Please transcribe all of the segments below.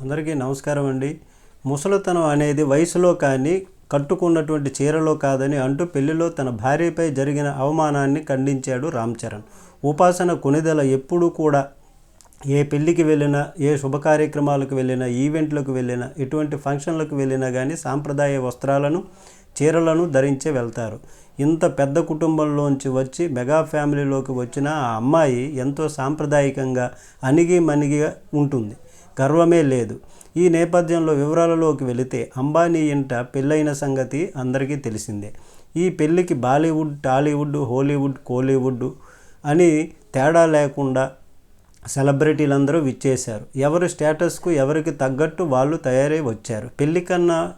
అందరికీ నమస్కారం అండి. ముసలితనం అనేది వయసులో కానీ కట్టుకున్నటువంటి చీరలో కాదని అంటూ పెళ్ళిలో తన భార్యపై జరిగిన అవమానాన్ని ఖండించాడు రామ్ చరణ్. ఉపాసన కొనిదెల ఎప్పుడూ కూడా ఏ పెళ్ళికి వెళ్ళినా ఏ శుభ కార్యక్రమాలకు వెళ్ళినా ఈవెంట్లకు వెళ్ళినా ఎటువంటి ఫంక్షన్లకు వెళ్ళినా కానీ సాంప్రదాయ వస్త్రాలను చీరలను ధరించే వెళ్తారు. ఇంత పెద్ద కుటుంబంలోంచి వచ్చి మెగా ఫ్యామిలీలోకి వచ్చిన ఆ అమ్మాయి ఎంతో సాంప్రదాయకంగా అణిగి మణిగిగా ఉంటుంది. గర్వమే లేదు. ఈ నేపథ్యంలో వివరాలలోకి వెళితే అంబానీ ఇంట పెళ్ళైన సంగతి అందరికీ తెలిసిందే. ఈ పెళ్ళికి బాలీవుడ్ టాలీవుడ్ హాలీవుడ్ కోలీవుడ్ అని తేడా లేకుండా సెలబ్రిటీలందరూ విచ్చేశారు. ఎవరి స్టేటస్కు ఎవరికి తగ్గట్టు వాళ్ళు తయారై వచ్చారు. పెళ్ళి కన్నా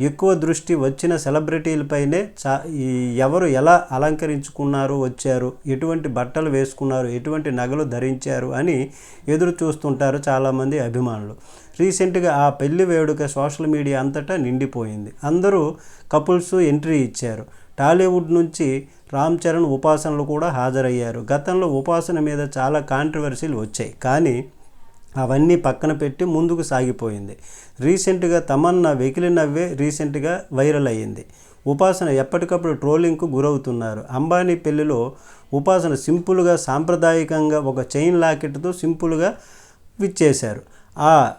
ఎక్కువ దృష్టి వచ్చిన సెలబ్రిటీలపైనే చా ఎవరు ఎలా అలంకరించుకున్నారు వచ్చారు ఎటువంటి బట్టలు వేసుకున్నారు ఎటువంటి నగలు ధరించారు అని ఎదురు చూస్తుంటారు చాలామంది అభిమానులు. రీసెంట్గా ఆ పెళ్ళి వేడుక సోషల్ మీడియా అంతటా నిండిపోయింది. అందరూ కపుల్స్ ఎంట్రీ ఇచ్చారు. టాలీవుడ్ నుంచి రామ్ చరణ్ ఉపాసనలు కూడా హాజరయ్యారు. గతంలో ఉపాసన మీద చాలా కాంట్రవర్సీలు వచ్చాయి. కానీ అవన్నీ పక్కన పెట్టి ముందుకు సాగిపోయింది. రీసెంట్గా తమన్నా వెకిలి నవ్వే రీసెంట్గా వైరల్ అయ్యింది. ఉపాసన ఎప్పటికప్పుడు ట్రోలింగ్కు గురవుతున్నారు. అంబానీ పెళ్ళిలో ఉపాసన సింపుల్గా సాంప్రదాయకంగా ఒక చైన్ లాకెట్తో సింపుల్గా విచ్చేశారు. ఆ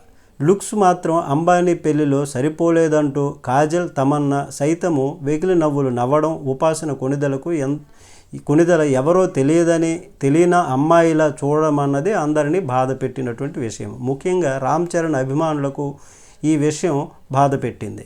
లుక్స్ మాత్రం అంబానీ పెళ్ళిలో సరిపోలేదంటూ కాజల్ తమన్నా సైతము వెగిలి నవ్వులు నవ్వడం ఉపాసన కొనిదలకు ఎన్ కొనిదల ఎవరో తెలియదని తెలియని అమ్మాయిలా చూడమన్నది అందరినీ బాధ పెట్టినటువంటి విషయం. ముఖ్యంగా రామ్ చరణ్ అభిమానులకు ఈ విషయం బాధ పెట్టింది.